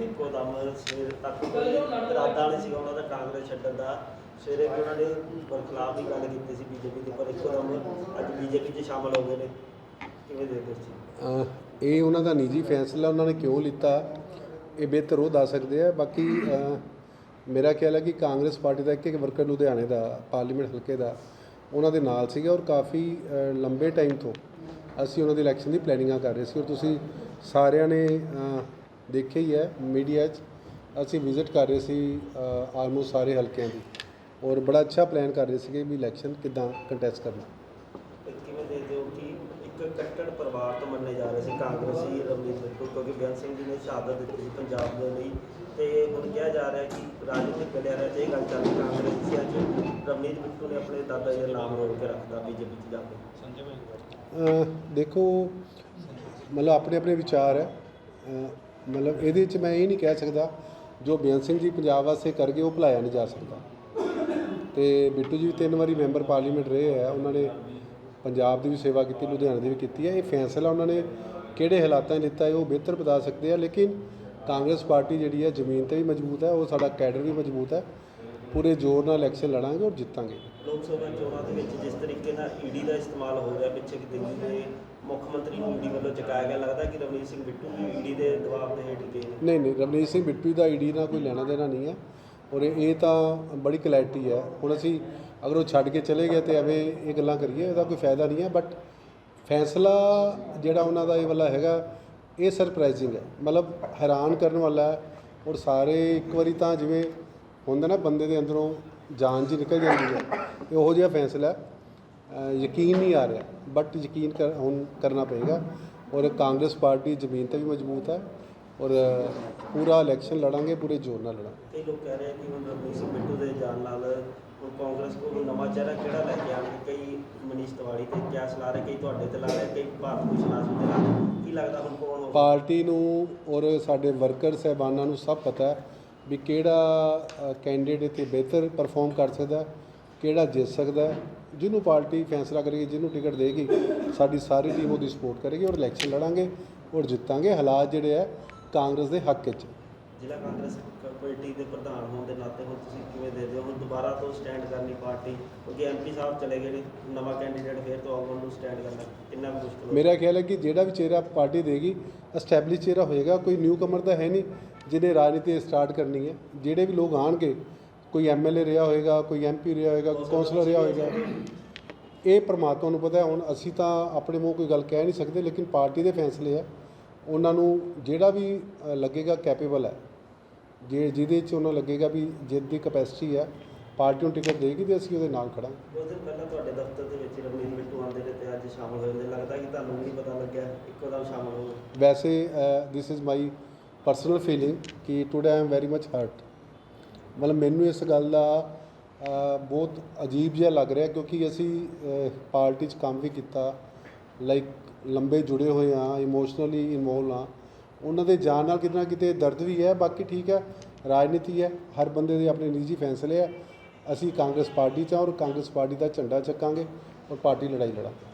ਇੱਕੋ ਦਮ ਸਵੇਰ ਤੱਕ ਕੋਈ ਇਰਾਦਾ ਨਹੀਂ। ਸੀਗਾ ਉਹਨਾਂ ਦਾ ਕਾਂਗਰਸ ਛੱਡਣ ਦਾ। ਸਵੇਰੇ ਵੀ ਉਹਨਾਂ ਨੇ ਬਰਖਲਾਫ ਦੀ ਗੱਲ ਕੀਤੀ ਸੀ ਬੀਜੇਪੀ ਦੇ ਪਰ ਇੱਕੋ ਦਮ ਅੱਜ ਬੀਜੇਪੀ 'ਚ ਸ਼ਾਮਲ ਹੋ ਗਏ ਨੇ। ਕਿਵੇਂ ਦੇਖਦੇ ਸੀ ਅਹ ਇਹ ਉਹਨਾਂ ਦਾ ਨਿੱਜੀ ਫੈਸਲਾ ਉਹਨਾਂ ਨੇ ਕਿਉਂ ਲਿੱਤਾ? ਇਹ ਬਿਹਤਰ ਉਹ ਦੱਸ ਸਕਦੇ ਆ। ਬਾਕੀ ਮੇਰਾ ਖਿਆਲ ਹੈ ਕਿ ਕਾਂਗਰਸ ਪਾਰਟੀ ਦਾ ਇੱਕ ਇੱਕ ਵਰਕਰ ਲੁਧਿਆਣੇ ਦਾ ਪਾਰਲੀਮੈਂਟ ਹਲਕੇ ਦਾ ਉਹਨਾਂ ਦੇ ਨਾਲ ਸੀਗਾ ਔਰ ਕਾਫੀ ਲੰਬੇ ਟਾਈਮ ਤੋਂ ਅਸੀਂ ਉਹਨਾਂ ਦੀ ਇਲੈਕਸ਼ਨ ਦੀ ਪਲੈਨਿੰਗਾਂ ਕਰ ਰਹੇ ਸੀ। ਔਰ ਤੁਸੀਂ ਸਾਰਿਆਂ ਨੇ ਦੇਖਿਆ ਹੀ ਹੈ ਮੀਡੀਆ 'ਚ ਅਸੀਂ ਵਿਜ਼ਿਟ ਕਰ ਰਹੇ ਸੀ ਆਲਮੋਸਟ ਸਾਰੇ ਹਲਕਿਆਂ ਦੀ ਔਰ ਬੜਾ ਅੱਛਾ ਪਲਾਨ ਕਰ ਰਹੇ ਸੀਗੇ ਵੀ ਇਲੈਕਸ਼ਨ ਕਿੱਦਾਂ ਕੰਟੈਸਟ ਕਰਨਾ। ਕਿਵੇਂ ਦੇਖਦੇ ਹੋ ਕਿ ਇੱਕ ਕੱਟੜ ਪਰਿਵਾਰ ਤੋਂ ਮੰਨੇ ਜਾ ਰਹੇ ਸੀ ਕਾਂਗਰਸੀ ਰਵਨੀਤ ਬਿੱਟੂ ਕਿਉਂਕਿ ਬੇਅੰਤ ਸਿੰਘ ਜੀ ਨੇ ਸ਼ਹਾਦਤ ਦਿੱਤੀ ਸੀ ਪੰਜਾਬ ਦੇ ਲਈ ਤੇ ਹੁਣ ਕਿਹਾ ਜਾ ਰਿਹਾ ਕਿ ਰਾਜਨੀਤਿਕ ਗਲਿਆਰਿਆਂ 'ਚ ਇਹ ਗੱਲ ਚੱਲ ਰਹੀ ਕਾਂਗਰਸੀਆਂ 'ਚ ਰਵਨੀਤ ਬਿੱਟੂ ਨੇ ਆਪਣੇ ਦਾਦਾ ਜੀ ਦਾ ਨਾਮ ਰੋਲ ਕੇ ਰੱਖਦਾ ਬੀਜੇਪੀ 'ਚ ਜਾ ਕੇ। ਅਹ ਦੇਖੋ ਮਤਲਬ ਆਪਣੇ ਆਪਣੇ ਵਿਚਾਰ ਹੈ। ਮਤਲਬ ਇਹਦੇ ਵਿੱਚ ਮੈਂ ਇਹ ਨਹੀਂ ਕਹਿ ਸਕਦਾ ਜੋ ਬੇਅੰਤ ਸਿੰਘ ਜੀ ਪੰਜਾਬ ਵਾਸਤੇ ਕਰਕੇ ਉਹ ਭੁਲਾਇਆ ਨਹੀਂ ਜਾ ਸਕਦਾ। ਤੇ ਬਿੱਟੂ ਜੀ ਵੀ ਤਿੰਨ ਵਾਰੀ ਮੈਂਬਰ ਪਾਰਲੀਮੈਂਟ ਰਹੇ ਆ, ਉਹਨਾਂ ਨੇ ਪੰਜਾਬ ਦੀ ਵੀ ਸੇਵਾ ਕੀਤੀ, ਲੁਧਿਆਣੇ ਦੀ ਵੀ ਕੀਤੀ ਹੈ ਇਹ ਫੈਸਲਾ ਉਹਨਾਂ ਨੇ ਕਿਹੜੇ ਹਾਲਾਤਾਂ 'ਚ ਲਿੱਤਾ ਹੈ ਉਹ ਬਿਹਤਰ ਬਤਾ ਸਕਦੇ ਆ। ਲੇਕਿਨ ਕਾਂਗਰਸ ਪਾਰਟੀ ਜਿਹੜੀ ਹੈ ਜ਼ਮੀਨ ਤੇ ਵੀ ਮਜ਼ਬੂਤ ਹੈ ਉਹ ਸਾਡਾ ਕੈਡਰ ਵੀ ਮਜ਼ਬੂਤ ਹੈ ਪੂਰੇ ਜ਼ੋਰ ਨਾਲ ਇਲੈਕਸ਼ਨ ਲੜਾਂਗੇ ਔਰ ਜਿੱਤਾਂਗੇ। ਲੋਕ ਸਭਾ ਚੋਣਾਂ ਦੇ ਵਿੱਚ ਜਿਸ ਤਰੀਕੇ ਨਾਲ ਈਡੀ ਦਾ ਇਸਤੇਮਾਲ ਹੋ ਰਿਹਾ ਪਿੱਛੇ ਕਿ ਦਿੱਲੀ ਦੇ ਮੁੱਖ ਮੰਤਰੀ ਨੂੰ ਈਡੀ ਵੱਲੋਂ ਚੁਕਾਇਆ ਗਿਆ। ਲੱਗਦਾ ਕਿ ਰਵਨੀਤ ਸਿੰਘ ਬਿੱਟੂ ਵੀ ਈਡੀ ਦੇ ਦਬਾਅ ਦੇ ਹੇਠ ਗਏ ਨੇ। ਨਹੀਂ ਨਹੀਂ, ਰਵਨੀਤ ਸਿੰਘ ਬਿੱਟੂ ਦਾ ਈਡੀ ਨਾਲ ਕੋਈ ਲੈਣਾ ਦੇਣਾ ਨਹੀਂ ਹੈ। ਔਰ ਇਹ ਤਾਂ ਬੜੀ ਕਲੈਰਿਟੀ ਹੈ। ਹੁਣ ਅਸੀਂ ਅਗਰ ਉਹ ਛੱਡ ਕੇ ਚਲੇ ਗਏ ਤੇ ਐਵੇਂ ਇਹ ਗੱਲਾਂ ਕਰੀਏ, ਇਹਦਾ ਕੋਈ ਫਾਇਦਾ ਨਹੀਂ ਹੈ। ਬਟ ਫੈਸਲਾ ਜਿਹੜਾ ਉਹਨਾਂ ਦਾ ਇਹ ਵਾਲਾ ਹੈਗਾ, ਇਹ ਸਰਪ੍ਰਾਈਜ਼ਿੰਗ ਹੈ। ਮਤਲਬ ਹੈਰਾਨ ਕਰਨ ਵਾਲਾ ਹੈ। ਔਰ ਸਾਰੇ ਇੱਕ ਵਾਰੀ ਤਾਂ ਜਿਵੇਂ ਹੁੰਦਾ ਨਾ, ਬੰਦੇ ਦੇ ਅੰਦਰੋਂ ਜਾਨ ਜੀ ਨਿਕਲ ਜਾਂਦੀ ਹੈ। ਇਹ ਉਹੋ ਜਿਹਾ ਫੈਸਲਾ ਯਕੀਨ ਨਹੀਂ ਆ ਰਿਹਾ ਬਟ ਯਕੀਨ ਕਰ ਹੁਣ ਕਰਨਾ ਪਏਗਾ। ਔਰ ਕਾਂਗਰਸ ਪਾਰਟੀ ਜ਼ਮੀਨ ਤੇ ਵੀ ਮਜ਼ਬੂਤ ਹੈ ਔਰ ਪੂਰਾ ਇਲੈਕਸ਼ਨ ਲੜਾਂਗੇ ਪੂਰੇ ਜ਼ੋਰ ਨਾਲ ਲੜਾਂਗੇ। ਕਈ ਲੋਕ ਕਹਿ ਰਹੇ ਕਿ ਹੁਣ ਰਵਨੀਤ ਸਿੰਘ ਬਿੱਟੂ ਦੇ ਜਾਣ ਨਾਲ ਹੁਣ ਕਾਂਗਰਸ ਕੋਲ ਨਵਾਂ ਚਿਹਰਾ ਕਿਹੜਾ ਲੈ ਕੇ ਕਈ ਮਨੀਸ਼ ਤਿਵਾੜੀ ਤੇ ਕਿਆਸ ਲਾ ਰਹੇ ਕਈ ਤੁਹਾਡੇ ਤੇ ਲਾ ਰਹੇ ਕਈ ਭਾਰਤ ਭੂਸ਼ਣ ਤੇ ਲਾ ਰਹੇ। ਕੀ ਲੱਗਦਾ ਹੁਣ ਕੌਣ ਹੋਊਗਾ? ਪਾਰਟੀ ਨੂੰ ਔਰ ਸਾਡੇ ਵਰਕਰ ਸਹਿਬਾਨਾਂ ਨੂੰ ਸਭ ਪਤਾ ਹੈ ਵੀ ਕਿਹੜਾ ਕੈਂਡੀਡੇਟ ਇੱਥੇ ਬਿਹਤਰ ਪਰਫਾਰਮ ਕਰ ਸਕਦਾ ਹੈ, ਕਿਹੜਾ ਜਿੱਤ ਸਕਦਾ ਹੈ। ਜਿਹਨੂੰ ਪਾਰਟੀ ਫੈਸਲਾ ਕਰੇਗੀ ਜਿਹਨੂੰ ਟਿਕਟ ਦੇਗੀ ਸਾਡੀ ਸਾਰੀ ਟੀਮ ਉਹਦੀ ਸਪੋਰਟ ਕਰੇਗੀ ਔਰ ਇਲੈਕਸ਼ਨ ਲੜਾਂਗੇ ਔਰ ਜਿੱਤਾਂਗੇ। ਹਾਲਾਤ ਜਿਹੜੇ ਹੈ ਕਾਂਗਰਸ ਦੇ ਹੱਕ 'ਚ ਜ਼ਿਲ੍ਹਾ ਕਾਂਗਰਸ ਕਮੇਟੀ ਦੇ ਪ੍ਰਧਾਨ ਹੋਣ ਦੇ ਨਾਤੇ ਹੁਣ ਤੁਸੀਂ ਕਿਵੇਂ ਦੇਖਦੇ ਹੋ? ਹੁਣ ਦੁਬਾਰਾ ਤੋਂ ਸਟੈਂਡ ਕਰਨੀ ਪਾਰਟੀ ਕਿਉਂਕਿ ਐਮਪੀ ਸਾਹਿਬ ਚਲੇ ਗਏ ਨੇ ਨਵਾਂ ਕੈਂਡੀਡੇਟ ਫੇਰ ਤੋਂ ਆਉਣ ਨੂੰ ਸਟੈਂਡ ਕਰਨਾ ਕਿੰਨਾ ਮੁਸ਼ਕਲ ਹੋ ਮੇਰਾ ਖਿਆਲ ਹੈ ਕਿ ਜਿਹੜਾ ਵੀ ਚਿਹਰਾ ਪਾਰਟੀ ਦੇਗੀ ਐਸਟੈਬਲਿਸ਼ ਚਿਹਰਾ ਹੋਏਗਾ ਕੋਈ ਨਿਊ ਕਮਰ ਤਾਂ ਹੈ ਨਹੀਂ ਜਿਹਨੇ ਰਾਜਨੀਤੀ ਸਟਾਰਟ ਕਰਨੀ ਹੈ। ਜਿਹੜੇ ਵੀ ਲੋਕ ਆਣਗੇ ਕੋਈ ਐਮਐਲਏ ਰਿਹਾ ਹੋਏਗਾ ਕੋਈ ਐਮਪੀ ਰਿਹਾ ਹੋਏਗਾ ਕੋਈ ਕੌਂਸਲਰ ਰਿਹਾ ਹੋਏਗਾ। ਇਹ ਪ੍ਰਮਾਤਮਾ ਨੂੰ ਪਤਾ ਹੈ ਹੁਣ ਅਸੀਂ ਤਾਂ ਆਪਣੇ ਮੂੰਹ ਕੋਈ ਗੱਲ ਕਹਿ ਨਹੀਂ ਸਕਦੇ ਲੇਕਿਨ ਪਾਰਟੀ ਦੇ ਫੈਸਲੇ ਆ ਉਹਨਾਂ ਨੂੰ ਜਿਹੜਾ ਵੀ ਲੱਗੇਗਾ ਕੈਪੇਬਲ ਹੈ। ਜੇ ਜਿਹਦੇ 'ਚ ਉਹਨਾਂ ਲੱਗੇਗਾ ਵੀ ਜਿੱਦ ਦੀ ਕਪੈਸਿਟੀ ਹੈ ਪਾਰਟੀ ਨੂੰ ਟਿਕਟ ਦੇਗੀ ਤੇ ਅਸੀਂ ਉਹਦੇ ਨਾਲ ਖੜਾਂਗੇ। ਦੋ ਦਿਨ ਪਹਿਲਾਂ ਤੁਹਾਡੇ ਦਫ਼ਤਰ ਦੇ ਵਿੱਚ ਰਵਨੀਤ ਬਿੱਟੂ ਆਉਂਦੇ ਨੇ ਤੇ ਅੱਜ ਸ਼ਾਮਲ ਹੋਏ ਨੇ। ਲੱਗਦਾ ਕਿ ਤੁਹਾਨੂੰ ਵੀ ਨਹੀਂ ਪਤਾ ਲੱਗਿਆ ਇੱਕੋ ਦਮ ਸ਼ਾਮਲ ਹੋ ਗਏ। ਵੈਸੇ this is my personal feeling ਕਿ today I am very much hurt ਮਤਲਬ ਮੈਨੂੰ ਇਸ ਗੱਲ ਦਾ ਬਹੁਤ ਅਜੀਬ ਜਿਹਾ ਲੱਗ ਰਿਹਾ ਕਿਉਂਕਿ ਅਸੀਂ ਪਾਰਟੀ 'ਚ ਕੰਮ ਵੀ ਕੀਤਾ, ਲਾਈਕ ਲੰਬੇ ਜੁੜੇ ਹੋਏ ਆ ਇਮੋਸ਼ਨਲੀ ਇਨਵੋਲਵ ਆ ਉਹਨਾਂ ਦੇ ਜਾਣ ਨਾਲ ਕਿਤੇ ਨਾ ਕਿਤੇ ਦਰਦ ਵੀ ਹੈ, ਬਾਕੀ ਠੀਕ ਹੈ, ਰਾਜਨੀਤੀ ਹੈ, ਹਰ ਬੰਦੇ ਦੇ ਆਪਣੇ ਨਿੱਜੀ ਫੈਸਲੇ ਆ ਅਸੀਂ ਕਾਂਗਰਸ ਪਾਰਟੀ 'ਚ ਹਾਂ ਔਰ ਕਾਂਗਰਸ ਪਾਰਟੀ ਦਾ ਝੰਡਾ ਚੱਕਾਂਗੇ ਔਰ ਪਾਰਟੀ ਲੜਾਈ ਲੜਾਂਗੇ।